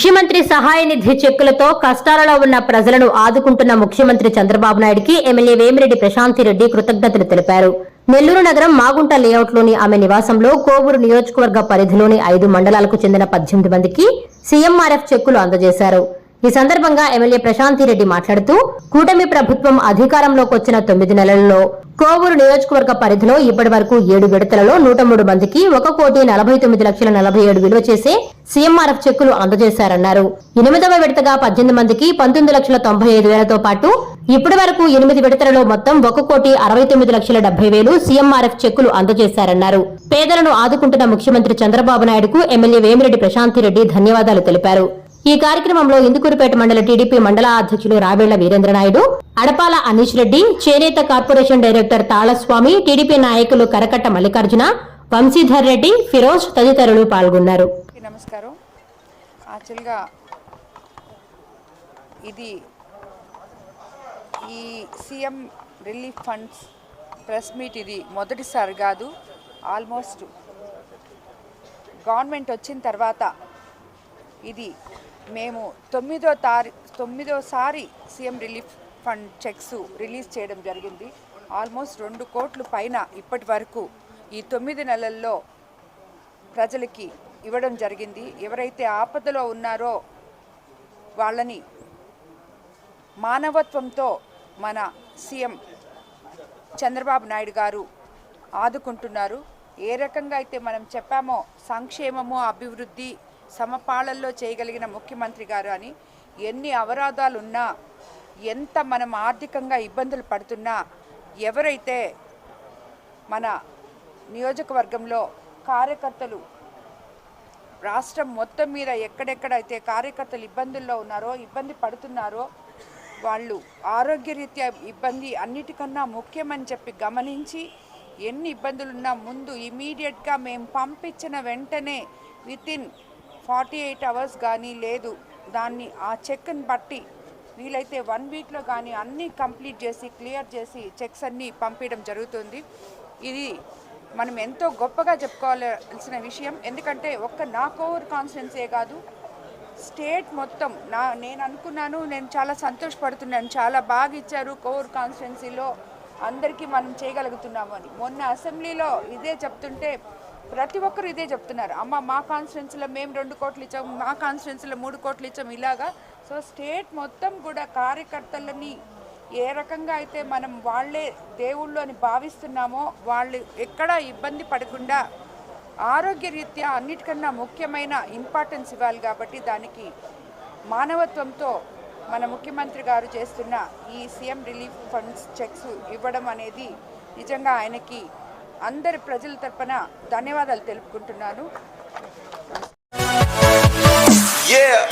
ముఖ్యమంత్రి సహాయ నిధి చెక్కులతో కష్టాలలో ఉన్న ప్రజలను ఆదుకుంటున్న ముఖ్యమంత్రి చంద్రబాబు నాయుడికి ఎమ్మెల్యే వేమిరెడ్డి ప్రశాంతి రెడ్డి కృతజ్ఞతలు తెలిపారు. నెల్లూరు నగరం మాగుంట లేఅవుట్లోని ఆమె నివాసంలో కోవూరు నియోజకవర్గ పరిధిలోని ఐదు మండలాలకు చెందిన పద్దెనిమిది మందికి సీఎంఆర్ఎఫ్ చెక్కులు అందజేశారు. ఈ సందర్భంగా ఎమ్మెల్యే ప్రశాంతి రెడ్డి మాట్లాడుతూ కూటమి ప్రభుత్వం అధికారంలోకి వచ్చిన తొమ్మిది నెలల్లో కోవూరు నియోజకవర్గ పరిధిలో ఇప్పటి వరకు ఏడు విడతలలో నూట మూడు మందికి ఒక కోటి నలభై తొమ్మిది లక్షల నలభై ఏడు విలువ చేసే సీఎంఆర్ఎఫ్ చెక్కులు అందజేశారన్నారు. ఎనిమిదవ విడతగా పద్దెనిమిది మందికి పంతొమ్మిది లక్షల తొంభై ఐదు వేలతో పాటు ఇప్పటి వరకు ఎనిమిది విడతలలో మొత్తం ఒక కోటి అరవై తొమ్మిది లక్షల డెబ్బై వేలు సీఎంఆర్ఎఫ్ చెక్కులు అందజేశారన్నారు. పేదలను ఆదుకుంటున్న ముఖ్యమంత్రి చంద్రబాబు నాయుడుకు ఎమ్మెల్యే వేమిరెడ్డి ప్రశాంతి రెడ్డి ధన్యవాదాలు తెలిపారు. ఈ కార్యక్రమంలో ఇందుకూరుపేట మండల టీడీపీ మండల అధ్యక్షులు రావేళ్ళ వీరేంద్రనాయుడు అడపాల అనీష్ రెడ్డి చేనేత కార్పొరేషన్ డైరెక్టర్ తాళస్వామి టీడీపీ నాయకులు కరకట్ట మల్లికార్జున వంశీధర్ రెడ్డి ఫిరోజ్ తదితరులు పాల్గొన్నారు. నమస్కారం. యాక్చువల్గా ఇది ఈ CM relief funds press meet ఇది మొదటిసారి కాదు ఆల్మోస్ట్ గవర్నమెంట్ వచ్చిన తర్వాత ఇది మేము తొమ్మిదో తారీ తొమ్మిదోసారి CM relief fund cheques release చేయడం జరిగింది. ఆల్మోస్ట్ రెండు కోట్లు పైన ఇప్పటి వరకు ఈ తొమ్మిది నెలల్లో ప్రజలకి ఇవ్వడం జరిగింది. ఎవరైతే ఆపదలో ఉన్నారో వాళ్ళని మానవత్వంతో మన సీఎం చంద్రబాబు నాయుడు గారు ఆదుకుంటున్నారు. ఏ రకంగా అయితే మనం చెప్పామో సంక్షేమము అభివృద్ధి సమపాళల్లో చేయగలిగిన ముఖ్యమంత్రి గారు అని ఎన్ని అవరాధాలున్నా ఎంత మనం ఆర్థికంగా ఇబ్బందులు పడుతున్నా ఎవరైతే మన నియోజకవర్గంలో కార్యకర్తలు రాష్ట్రం మొత్తం మీద ఎక్కడెక్కడైతే కార్యకర్తలు ఇబ్బందుల్లో ఉన్నారో ఇబ్బంది పడుతున్నారో వాళ్ళు ఆరోగ్యరీత్యా ఇబ్బంది అన్నిటికన్నా ముఖ్యమని చెప్పి గమనించి ఎన్ని ఇబ్బందులున్నా ముందు ఇమీడియట్గా మేము పంపించిన వెంటనే వితిన్ ఫార్టీ ఎయిట్ అవర్స్ కానీ లేదు. దాన్ని ఆ చెక్ని బట్టి వీలైతే వన్ వీక్లో కానీ అన్నీ కంప్లీట్ చేసి క్లియర్ చేసి చెక్స్ అన్నీ పంపించడం జరుగుతుంది. ఇది మనం ఎంతో గొప్పగా చెప్పుకోవాల్సిన విషయం. ఎందుకంటే ఒక్క నా కోవర్ కాన్స్టిట్యున్సీ కాదు స్టేట్ మొత్తం నా నేను అనుకున్నాను నేను చాలా సంతోషపడుతున్నాను చాలా బాగా ఇచ్చారు కోవూర్ కాన్స్టిట్యున్సీలో అందరికీ మనం చేయగలుగుతున్నాము అని. మొన్న అసెంబ్లీలో ఇదే చెప్తుంటే ప్రతి ఒక్కరు ఇదే చెప్తున్నారు. అమ్మ మా కాన్స్టిట్యున్సీలో మేము రెండు కోట్లు ఇచ్చాం మా కాన్స్టిట్యున్సీలో మూడు కోట్లు ఇచ్చాం ఇలాగా. సో స్టేట్ మొత్తం కూడా కార్యకర్తలని ఏ రకంగా అయితే మనం వాళ్ళే దేవుళ్ళు అని భావిస్తున్నామో వాళ్ళు ఎక్కడా ఇబ్బంది పడకుండా ఆరోగ్యరీత్యా అన్నిటికన్నా ముఖ్యమైన ఇంపార్టెన్స్ ఇవ్వాలి కాబట్టి దానికి మానవత్వంతో మన ముఖ్యమంత్రి గారు చేస్తున్న ఈ సీఎం రిలీఫ్ ఫండ్స్ చెక్స్ ఇవ్వడం అనేది నిజంగా ఆయనకి అందరి ప్రజల తరపున ధన్యవాదాలు తెలుపుకుంటున్నాను Yeah.